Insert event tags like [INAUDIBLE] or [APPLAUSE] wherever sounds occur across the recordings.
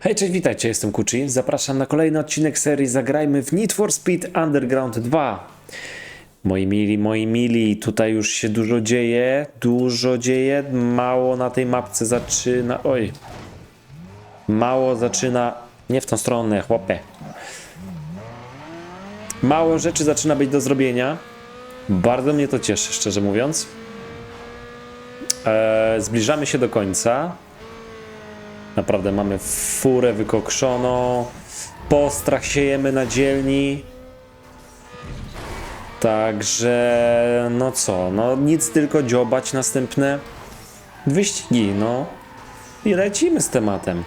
Hej, cześć, witajcie, jestem Kuchi. Zapraszam na kolejny odcinek serii Zagrajmy w Need for Speed Underground 2. Moi mili, moi mili, tutaj już się dużo dzieje, dużo dzieje, mało na tej mapce zaczyna, oj, mało zaczyna, nie w tą stronę, chłopie. Mało rzeczy zaczyna być do zrobienia. Bardzo mnie to cieszy, szczerze mówiąc. Eee, zbliżamy się do końca. Naprawdę mamy furę wykokszoną. Postrach siejemy na dzielni. Także, no co, no nic tylko dziobać następne wyścigi, no. I lecimy z tematem.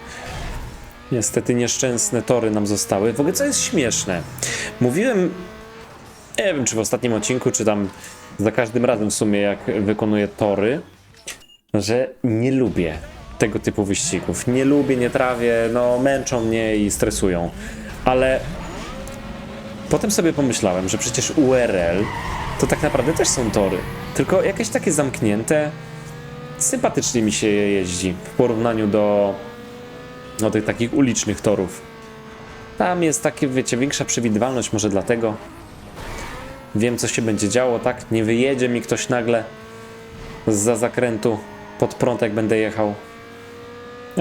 Niestety nieszczęsne tory nam zostały. W ogóle co jest śmieszne. Mówiłem, nie wiem czy w ostatnim odcinku, czy tam za każdym razem w sumie jak wykonuję tory, że nie lubię tego typu wyścigów. Nie lubię, nie trawię, no męczą mnie i stresują. Ale potem sobie pomyślałem, że przecież URL to tak naprawdę też są tory. Tylko jakieś takie zamknięte, sympatycznie mi się je jeździ w porównaniu do, do tych takich ulicznych torów. Tam jest takie, wiecie, większa przewidywalność, może dlatego. Wiem, co się będzie działo, tak? Nie wyjedzie mi ktoś nagle za zakrętu pod prąd, jak będę jechał.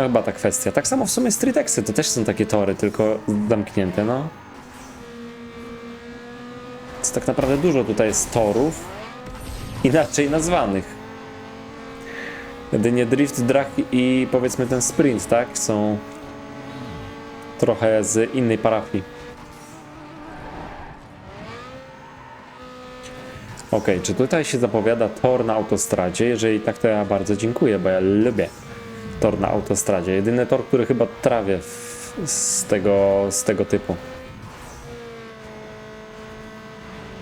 Chyba ta kwestia. Tak samo w sumie Streetexy to też są takie tory, tylko zamknięte, no. Więc tak naprawdę dużo tutaj jest torów, inaczej nazwanych. Jedynie Drift, Drag i powiedzmy ten Sprint, tak? Są trochę z innej parafii. Ok, czy tutaj się zapowiada tor na autostradzie? Jeżeli tak, to ja bardzo dziękuję, bo ja lubię tor na autostradzie. Jedyny tor, który chyba trawię w, z, tego, z tego typu.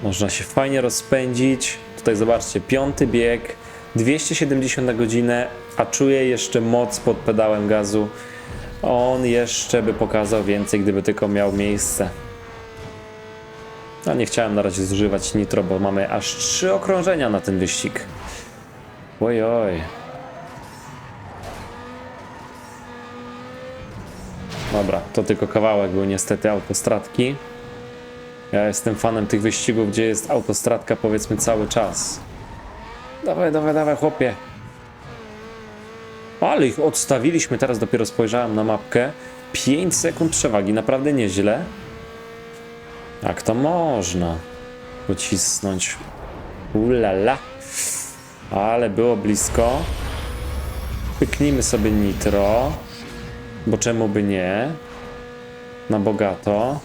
Można się fajnie rozpędzić. Tutaj zobaczcie, piąty bieg, 270 na godzinę, a czuję jeszcze moc pod pedałem gazu. On jeszcze by pokazał więcej, gdyby tylko miał miejsce. No nie chciałem na razie zużywać nitro, bo mamy aż trzy okrążenia na ten wyścig. Oj, oj. Dobra, to tylko kawałek był niestety autostradki. Ja jestem fanem tych wyścigów, gdzie jest autostradka powiedzmy cały czas. Dawaj, dawaj, dawaj, chłopie. Ale ich odstawiliśmy, teraz dopiero spojrzałem na mapkę. 5 sekund przewagi, naprawdę nieźle. Jak to można pocisnąć? Ulala. Ale było blisko. Pyknijmy sobie nitro. Bo czemu by nie? Na bogato.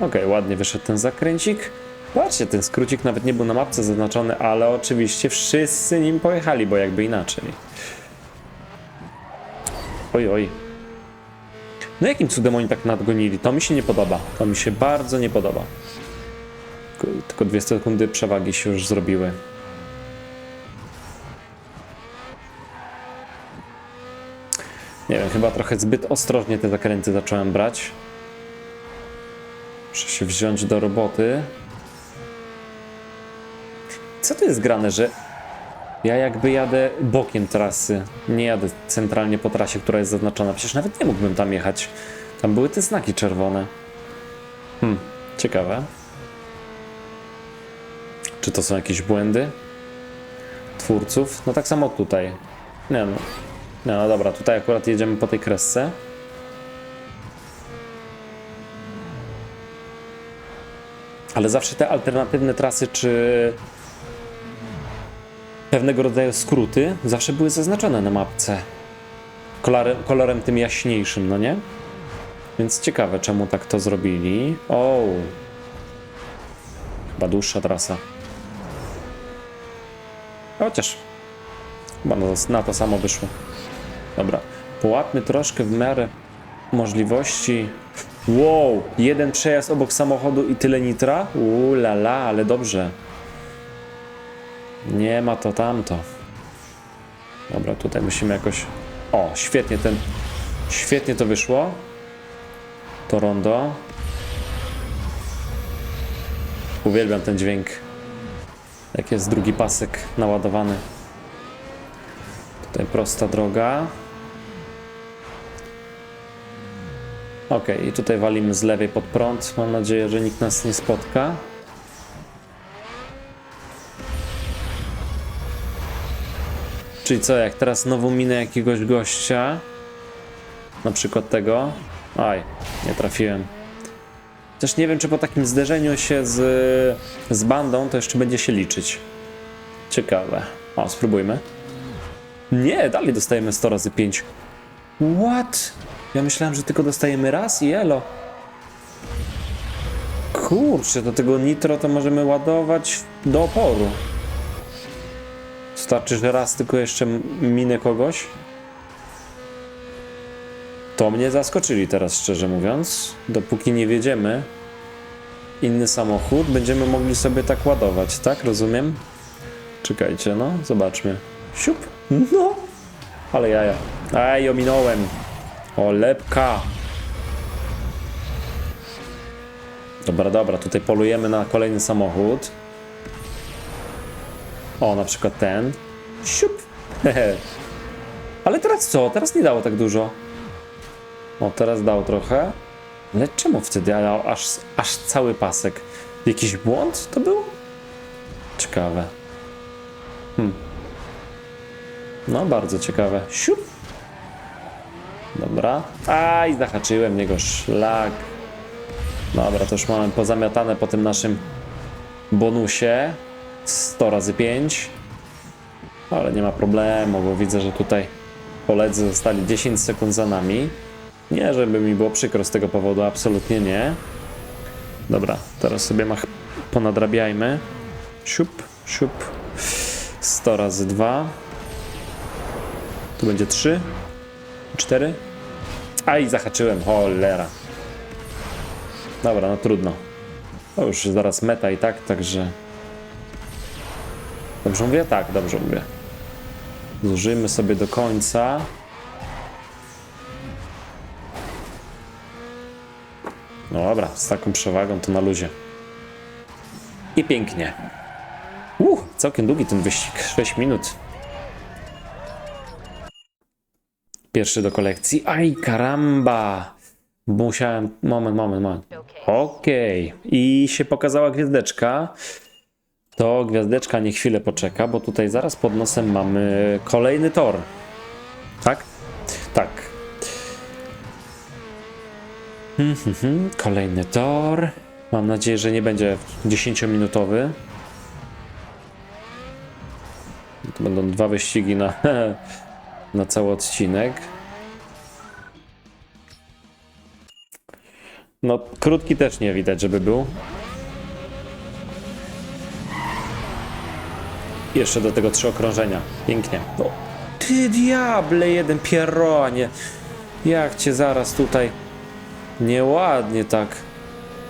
Ok, ładnie wyszedł ten zakręcik. Patrzcie, ten skrócik nawet nie był na mapce zaznaczony, ale oczywiście wszyscy nim pojechali, bo jakby inaczej. Oj, oj. No jakim cudem oni tak nadgonili? To mi się nie podoba. To mi się bardzo nie podoba. Tylko- dwie sekundy przewagi się już zrobiły. Nie wiem, chyba trochę zbyt ostrożnie te zakręty zacząłem brać. Muszę się wziąć do roboty. Co to jest grane, że ja jakby jadę bokiem trasy, nie jadę centralnie po trasie, która jest zaznaczona. Przecież nawet nie mógłbym tam jechać. Tam były te znaki czerwone. Hmm, ciekawe. Czy to są jakieś błędy twórców? No tak samo tutaj. Nie no. Nie, no dobra, tutaj akurat jedziemy po tej kresce. Ale zawsze te alternatywne trasy, czy pewnego rodzaju skróty, zawsze były zaznaczone na mapce. Kolorem, kolorem tym jaśniejszym, no nie? Więc ciekawe, czemu tak to zrobili. O, chyba dłuższa trasa. Chociaż chyba na to samo wyszło. Dobra, połapmy troszkę w miarę możliwości. Wow, jeden przejazd obok samochodu i tyle nitra? Uuu, la la, ale dobrze. Nie ma to tamto. Dobra, tutaj musimy jakoś... O, świetnie ten... Świetnie to wyszło. To rondo. Uwielbiam ten dźwięk. Jak jest drugi pasek naładowany. Tutaj prosta droga. Okej, i tutaj walimy z lewej pod prąd. Mam nadzieję, że nikt nas nie spotka. Czyli co, jak teraz znowu minę jakiegoś gościa, na przykład tego. Aj, nie trafiłem. Też nie wiem, czy po takim zderzeniu się z, z bandą to jeszcze będzie się liczyć. Ciekawe. O, spróbujmy. Nie, dalej dostajemy 100 razy 5. What? Ja myślałem, że tylko dostajemy raz i elo. Kurczę, do tego nitro to możemy ładować do oporu. Starczy, że raz tylko jeszcze minę kogoś. To mnie zaskoczyli teraz, szczerze mówiąc. Dopóki nie wiedziemy inny samochód, będziemy mogli sobie tak ładować, tak? Rozumiem? Czekajcie, no, zobaczmy. Siup, no, ale jaja. Aj, ominąłem. O, lepka. Dobra, dobra, tutaj polujemy na kolejny samochód. O, na przykład ten. Siup. Hehe. [LAUGHS] Ale teraz co? Teraz nie dało tak dużo. O, teraz dał trochę. Ale czemu wtedy dał aż, aż cały pasek? Jakiś błąd to był? Ciekawe. Hmm. No, bardzo ciekawe. Siup. Dobra. Aj, zahaczyłem niego szlak. Dobra, to już mamy pozamiatane po tym naszym bonusie. 100 razy 5. Ale nie ma problemu, bo widzę, że tutaj koledzy zostali 10 sekund za nami. Nie, żeby mi było przykro z tego powodu, absolutnie nie. Dobra, teraz sobie mach ponadrabiajmy. Siup, siup. 100 razy 2. Tu będzie 3. 4. Aj, zahaczyłem, cholera. Dobra, no trudno. To już zaraz meta i tak, także... Dobrze mówię? Tak, dobrze mówię. Zużyjmy sobie do końca. No dobra, z taką przewagą to na luzie. I pięknie. Uh, całkiem długi ten wyścig, 6 minut. Pierwszy do kolekcji. Aj, karamba! Musiałem. Moment, moment, moment. Okej. I się pokazała gwiazdeczka. To gwiazdeczka nie chwilę poczeka, bo tutaj zaraz pod nosem mamy kolejny tor. Tak? Tak. Hmm, hmm, hmm. Kolejny tor. Mam nadzieję, że nie będzie 10-minutowy. To będą dwa wyścigi na, [LAUGHS] na cały odcinek. No, krótki też nie widać, żeby był. Jeszcze do tego trzy okrążenia. Pięknie. Ty diable, jeden pierro, a nie. Jak cię zaraz tutaj. Nieładnie tak.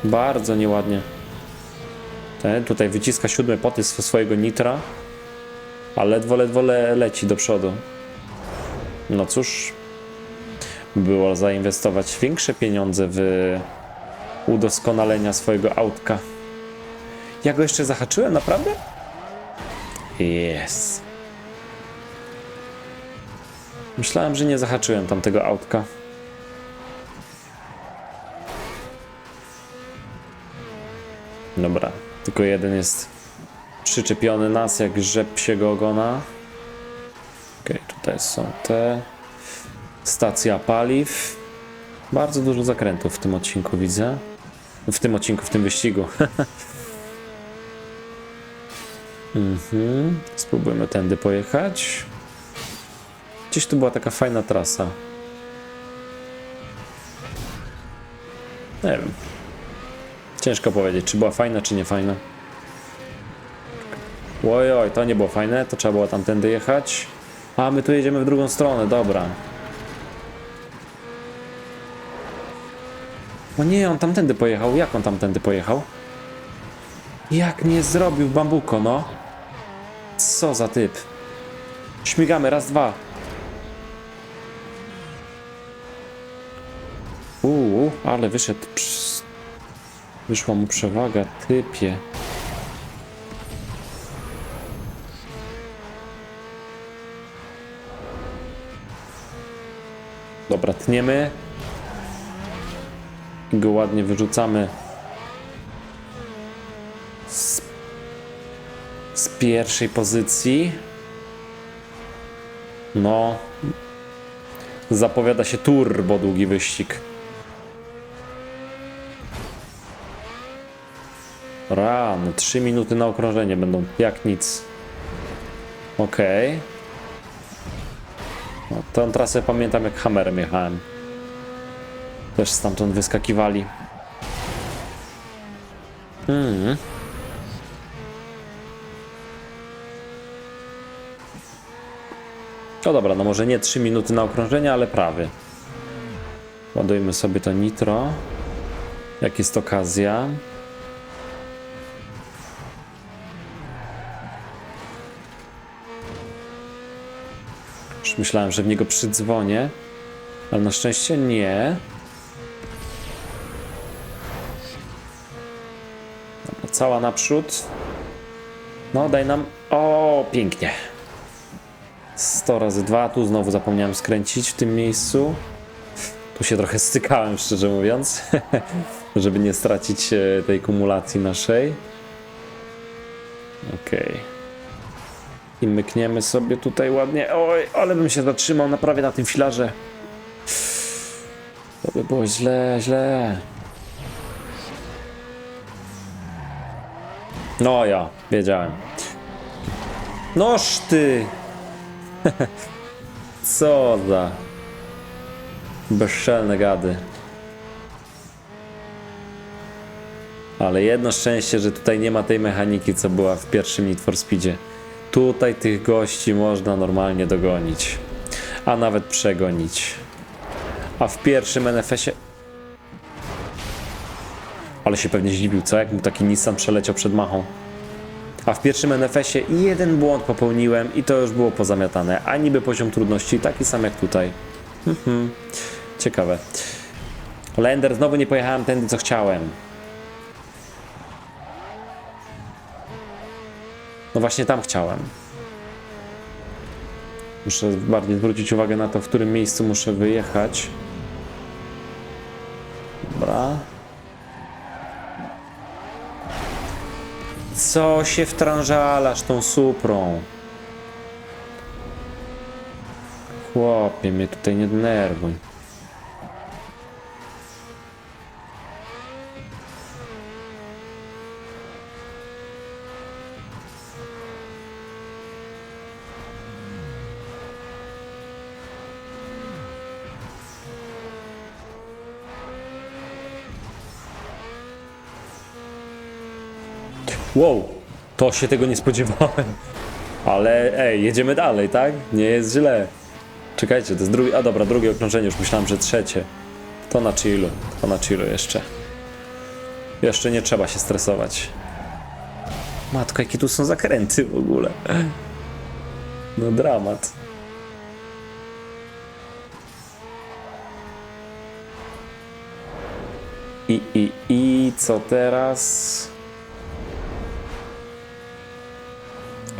Bardzo nieładnie. Ten tutaj wyciska siódmy poty sw- swojego nitra. A ledwo, ledwo le leci do przodu. No cóż. Było zainwestować większe pieniądze w udoskonalenia swojego autka. Ja go jeszcze zahaczyłem, naprawdę? Jest. Myślałem, że nie zahaczyłem tamtego autka. Dobra, tylko jeden jest przyczepiony nas jak rzep się ogona. Są te. Stacja paliw. Bardzo dużo zakrętów w tym odcinku widzę. W tym odcinku, w tym wyścigu. [LAUGHS] mhm. Spróbujmy tędy pojechać. Gdzieś tu była taka fajna trasa. Nie wiem. Ciężko powiedzieć, czy była fajna, czy nie fajna. Oj, oj, to nie było fajne, to trzeba było tamtędy jechać. A my tu jedziemy w drugą stronę, dobra. O nie, on tamtędy pojechał. Jak on tamtędy pojechał? Jak nie zrobił bambuko, no? Co za typ? Śmigamy, raz, dwa. Uuu, ale wyszedł. Wyszła mu przewaga, typie. Dobra, tniemy. I go ładnie wyrzucamy z, z pierwszej pozycji. No, zapowiada się turbo długi wyścig. Ran, 3 minuty na okrążenie będą jak nic. Okej. No, tę trasę pamiętam jak Hammerem jechałem. Też stamtąd wyskakiwali. Mm. No dobra, no może nie 3 minuty na okrążenie, ale prawie. Ładujmy sobie to nitro. Jak jest okazja. Myślałem, że w niego przydzwonię, ale na szczęście nie. Dobra, cała naprzód. No, daj nam. O, pięknie. 100 razy 2. Tu znowu zapomniałem skręcić w tym miejscu. Tu się trochę stykałem, szczerze mówiąc, [LAUGHS] żeby nie stracić e, tej kumulacji naszej. Okej. I mykniemy sobie tutaj ładnie. Oj, ale bym się zatrzymał na prawie na tym filarze. To by było źle, źle. No ja, wiedziałem. Noż ty! [LAUGHS] Co za bezczelne gady. Ale jedno szczęście, że tutaj nie ma tej mechaniki, co była w pierwszym Need for Speedzie. Tutaj tych gości można normalnie dogonić, a nawet przegonić. A w pierwszym NFS-ie... Ale się pewnie zdziwił, co? Jak mu taki Nissan przeleciał przed machą. A w pierwszym NFS-ie jeden błąd popełniłem i to już było pozamiatane. A niby poziom trudności taki sam jak tutaj. Mhm. Ciekawe. Lender, znowu nie pojechałem tędy, co chciałem. No właśnie tam chciałem. Muszę bardziej zwrócić uwagę na to, w którym miejscu muszę wyjechać. Dobra. Co się wtrążalasz tą suprą? Chłopie, mnie tutaj nie denerwuj. Wow, to się tego nie spodziewałem. Ale ej, jedziemy dalej, tak? Nie jest źle. Czekajcie, to jest drugie. A dobra, drugie okrążenie, już myślałem, że trzecie. To na chillu, to na chillu jeszcze. Jeszcze nie trzeba się stresować. Matko, jakie tu są zakręty w ogóle. No dramat. I, i, i co teraz?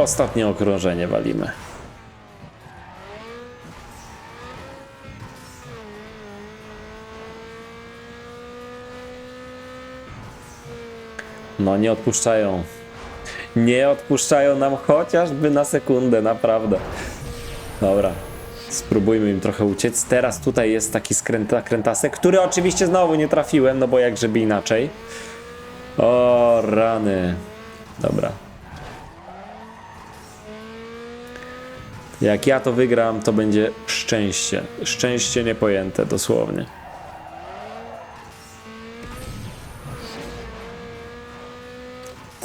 Ostatnie okrążenie walimy. No nie odpuszczają. Nie odpuszczają nam chociażby na sekundę, naprawdę. Dobra. Spróbujmy im trochę uciec. Teraz tutaj jest taki skręta, krętasek, który oczywiście znowu nie trafiłem, no bo jak żeby inaczej. O, rany. Dobra. Jak ja to wygram, to będzie szczęście. Szczęście niepojęte, dosłownie.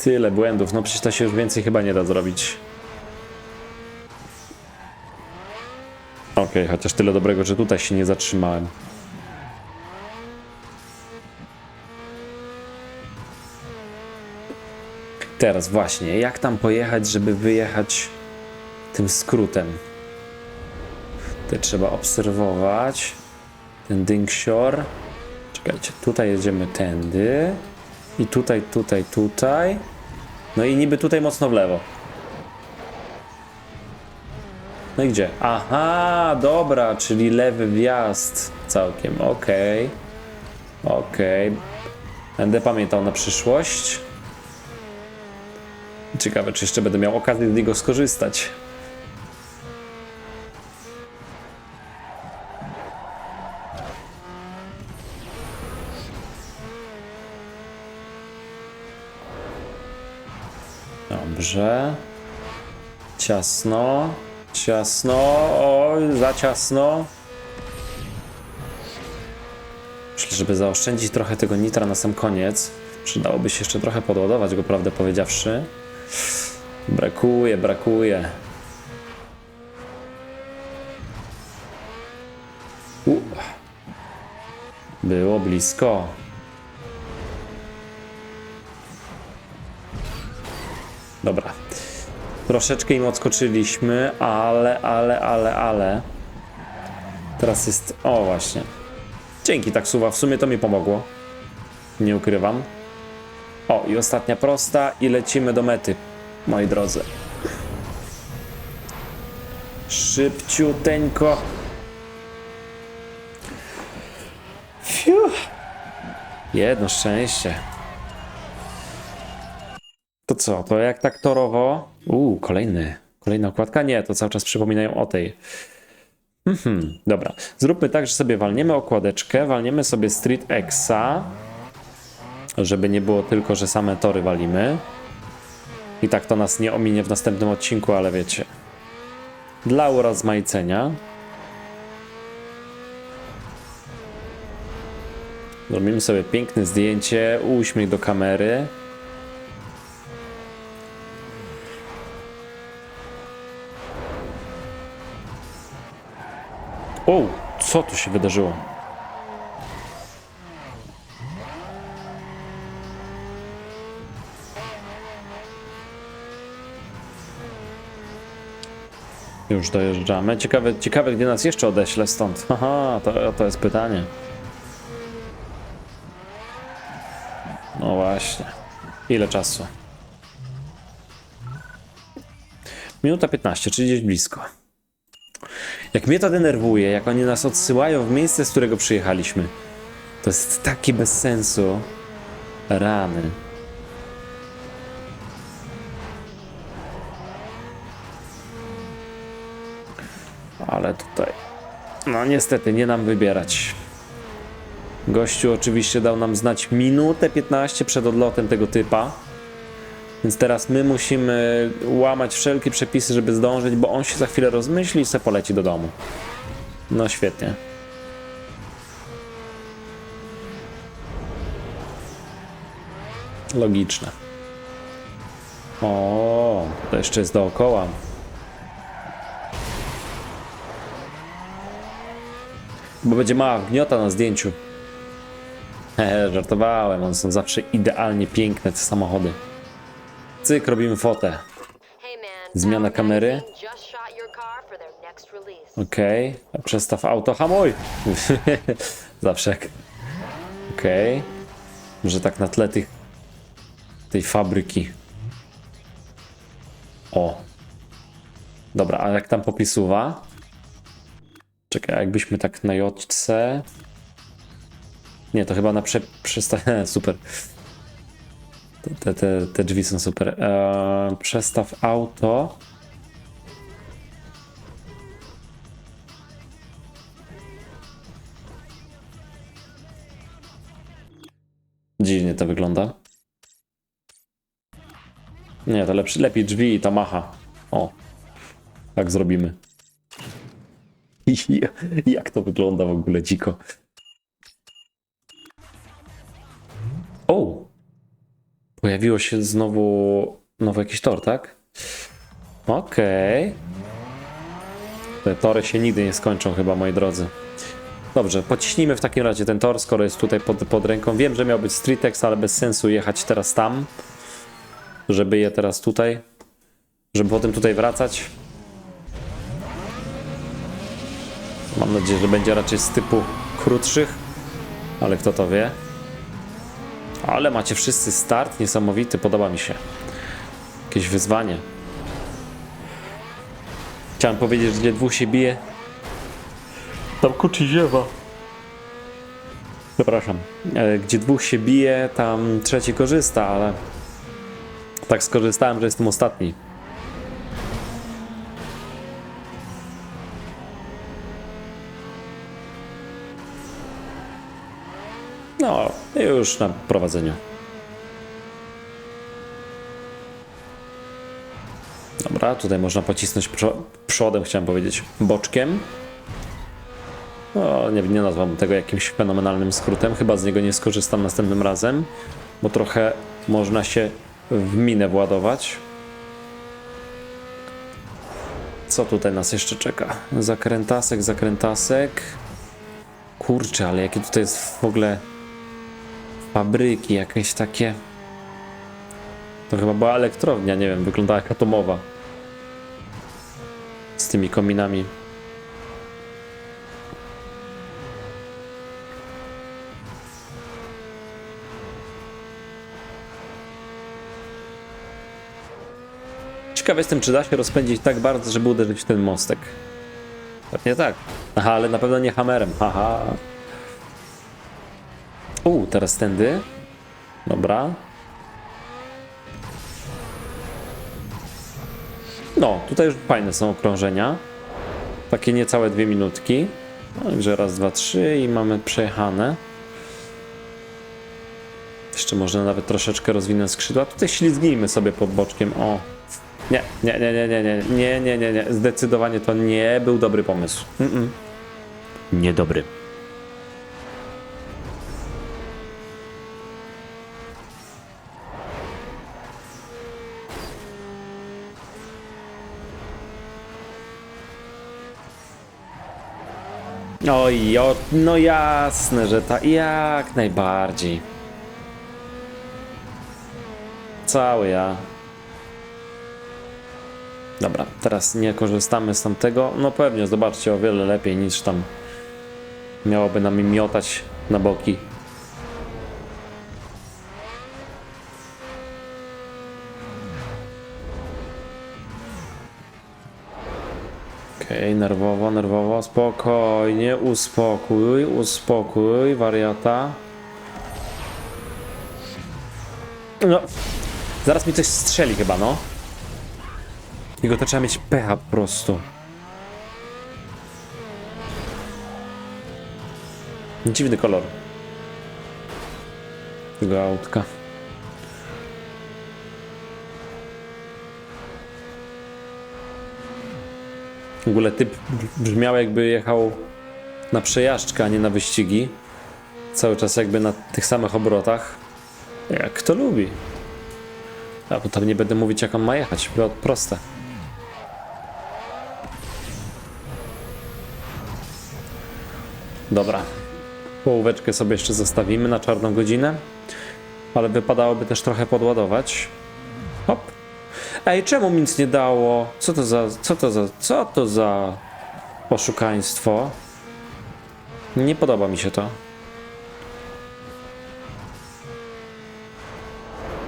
Tyle błędów, no przecież to się już więcej chyba nie da zrobić. Okej, chociaż tyle dobrego, że tutaj się nie zatrzymałem. Teraz właśnie, jak tam pojechać, żeby wyjechać tym skrótem? Tutaj trzeba obserwować ten Dingshore. Czekajcie, tutaj jedziemy tędy. I tutaj, tutaj, tutaj. No i niby tutaj mocno w lewo. No i gdzie? Aha, dobra, czyli lewy wjazd całkiem, okej. Okej. Będę pamiętał na przyszłość. Ciekawe, czy jeszcze będę miał okazję z niego skorzystać. Dobrze. Ciasno. Ciasno. Oj, za ciasno. Myślę, żeby zaoszczędzić trochę tego nitra na sam koniec. Przydałoby się jeszcze trochę podładować go, prawdę powiedziawszy. Brakuje, brakuje. U. Było blisko. Dobra. Troszeczkę im odskoczyliśmy, ale, ale, ale, ale. Teraz jest. O, właśnie. Dzięki, taksuwa. W sumie to mi pomogło. Nie ukrywam. O, i ostatnia prosta, i lecimy do mety, moi drodzy. Szybciuteńko. Fiu. Jedno szczęście. Co, to jak tak torowo? Uuu, kolejny. Kolejna okładka? Nie, to cały czas przypominają o tej. Mhm, dobra. Zróbmy tak, że sobie walniemy okładeczkę, walniemy sobie Street Exa, żeby nie było tylko, że same tory walimy. I tak to nas nie ominie w następnym odcinku, ale wiecie. Dla urozmaicenia. Zrobimy sobie piękne zdjęcie, uśmiech do kamery. Co tu się wydarzyło? Już dojeżdżamy. Ciekawe, ciekawe gdzie nas jeszcze odeślę stąd. [LAUGHS] Haha, to, to jest pytanie. No właśnie. Ile czasu? Minuta 15, czyli gdzieś blisko. Jak mnie to denerwuje, jak oni nas odsyłają w miejsce, z którego przyjechaliśmy. To jest takie bez sensu. Rany. Ale tutaj. No niestety, nie nam wybierać. Gościu oczywiście dał nam znać minutę 15 przed odlotem tego typa. Więc teraz my musimy łamać wszelkie przepisy, żeby zdążyć, bo on się za chwilę rozmyśli i se poleci do domu. No świetnie. Logiczne. O, to jeszcze jest dookoła. Bo będzie mała gniota na zdjęciu. Hehe, [LAUGHS] żartowałem, one są zawsze idealnie piękne, te samochody. Cyk, robimy fotę. Zmiana kamery. Okej, a przestaw auto, hamuj! [LAUGHS] Zawsze jak... Okej. Może tak na tle tych... tej fabryki. O. Dobra, a jak tam popisuwa? Czekaj, jakbyśmy tak na jodźce... Nie, to chyba na prze... [LAUGHS] przesta... [LAUGHS] Super. Te, te, te, drzwi są super. Eee, przestaw auto. Dziwnie to wygląda. Nie, to lepszy, lepiej drzwi i ta macha. O, tak zrobimy. [LAUGHS] Jak to wygląda w ogóle dziko. Pojawiło się znowu nowy jakiś tor, tak? Okej. Te tory się nigdy nie skończą chyba, moi drodzy. Dobrze, pociśnijmy w takim razie ten tor, skoro jest tutaj pod, pod ręką. Wiem, że miał być Streetex, ale bez sensu jechać teraz tam, żeby je teraz tutaj, żeby potem tutaj wracać. Mam nadzieję, że będzie raczej z typu krótszych, ale kto to wie. Ale macie wszyscy start niesamowity, podoba mi się. Jakieś wyzwanie. Chciałem powiedzieć, że gdzie dwóch się bije, tam kuczy ziewa. Przepraszam. E, Gdzie dwóch się bije, tam trzeci korzysta, ale tak skorzystałem, że jestem ostatni. Już na prowadzeniu. Dobra, tutaj można pocisnąć przo- przodem, chciałem powiedzieć, boczkiem. No, nie, nie nazwam tego jakimś fenomenalnym skrótem, chyba z niego nie skorzystam następnym razem, bo trochę można się w minę władować. Co tutaj nas jeszcze czeka? Zakrętasek, zakrętasek. Kurczę, ale jakie tutaj jest w ogóle fabryki, jakieś takie. To chyba była elektrownia, nie wiem, wyglądała jak atomowa. Z tymi kominami. Ciekaw jestem, czy da się rozpędzić tak bardzo, żeby uderzyć w ten mostek. Pewnie tak. Aha, ale na pewno nie hamerem. Haha. U, teraz tędy. Dobra. No, tutaj już fajne są okrążenia. Takie niecałe dwie minutki. Także raz, dwa, trzy i mamy przejechane. Jeszcze można nawet troszeczkę rozwinąć skrzydła. Tutaj ślizgnijmy sobie pod boczkiem. O. Nie, nie, nie, nie, nie, nie, nie, nie, nie, nie. Zdecydowanie to nie był dobry pomysł. Mm-mm. Niedobry. Oj, o, no jasne, że tak, jak najbardziej. Cały ja. Dobra, teraz nie korzystamy z tamtego. No pewnie, zobaczcie, o wiele lepiej niż tam miałoby nam miotać na boki. Okej, nerwowo, nerwowo, spokojnie, uspokój, uspokój, wariata. No, zaraz mi coś strzeli chyba, no. Jego to trzeba mieć pecha po prostu. Dziwny kolor. Tego autka. W ogóle typ brzmiał jakby jechał na przejażdżkę, a nie na wyścigi. Cały czas jakby na tych samych obrotach. Jak kto lubi. A bo tam nie będę mówić jak on ma jechać, bo proste. Dobra. Połóweczkę sobie jeszcze zostawimy na czarną godzinę. Ale wypadałoby też trochę podładować. Ej, czemu mi nic nie dało? Co to za, co to za, co to za oszukaństwo? Nie podoba mi się to.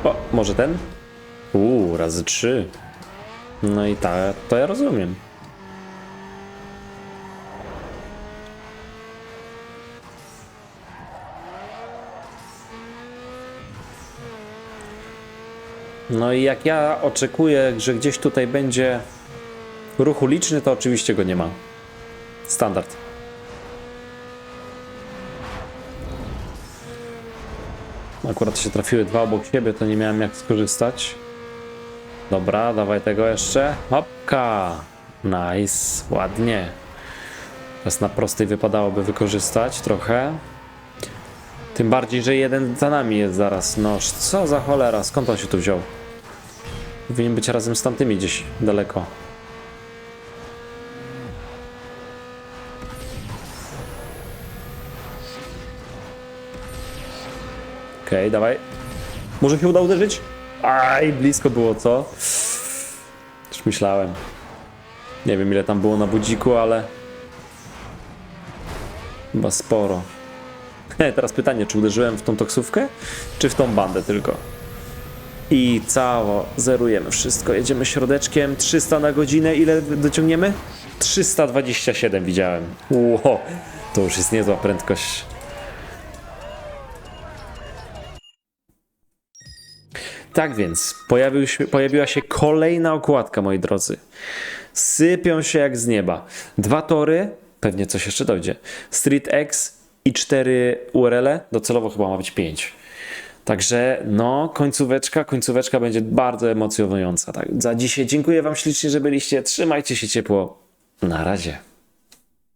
O, może ten? Uuu, razy trzy. No i tak, to ja rozumiem. No i jak ja oczekuję, że gdzieś tutaj będzie ruch uliczny, to oczywiście go nie ma. Standard. Akurat się trafiły dwa obok siebie, to nie miałem jak skorzystać. Dobra, dawaj tego jeszcze. Hopka! Nice, ładnie. Teraz na prostej wypadałoby wykorzystać trochę. Tym bardziej, że jeden za nami jest zaraz. No, co za cholera, skąd on się tu wziął? Powinien być razem z tamtymi gdzieś daleko. Okej, dawaj. Może się uda uderzyć? Aj, blisko było, co? Już myślałem. Nie wiem ile tam było na budziku, ale... Chyba sporo. Nie, [LAUGHS] teraz pytanie, czy uderzyłem w tą toksówkę, czy w tą bandę tylko? I cało, zerujemy wszystko. Jedziemy środeczkiem, 300 na godzinę, ile dociągniemy? 327 widziałem. Ło, to już jest niezła prędkość. Tak więc, pojawił się, pojawiła się kolejna okładka, moi drodzy. Sypią się jak z nieba. Dwa tory, pewnie coś jeszcze dojdzie. Street X i cztery URL, docelowo chyba ma być pięć. Także no, końcóweczka, końcóweczka będzie bardzo emocjonująca. Tak, za dzisiaj dziękuję Wam ślicznie, że byliście. Trzymajcie się ciepło. Na razie.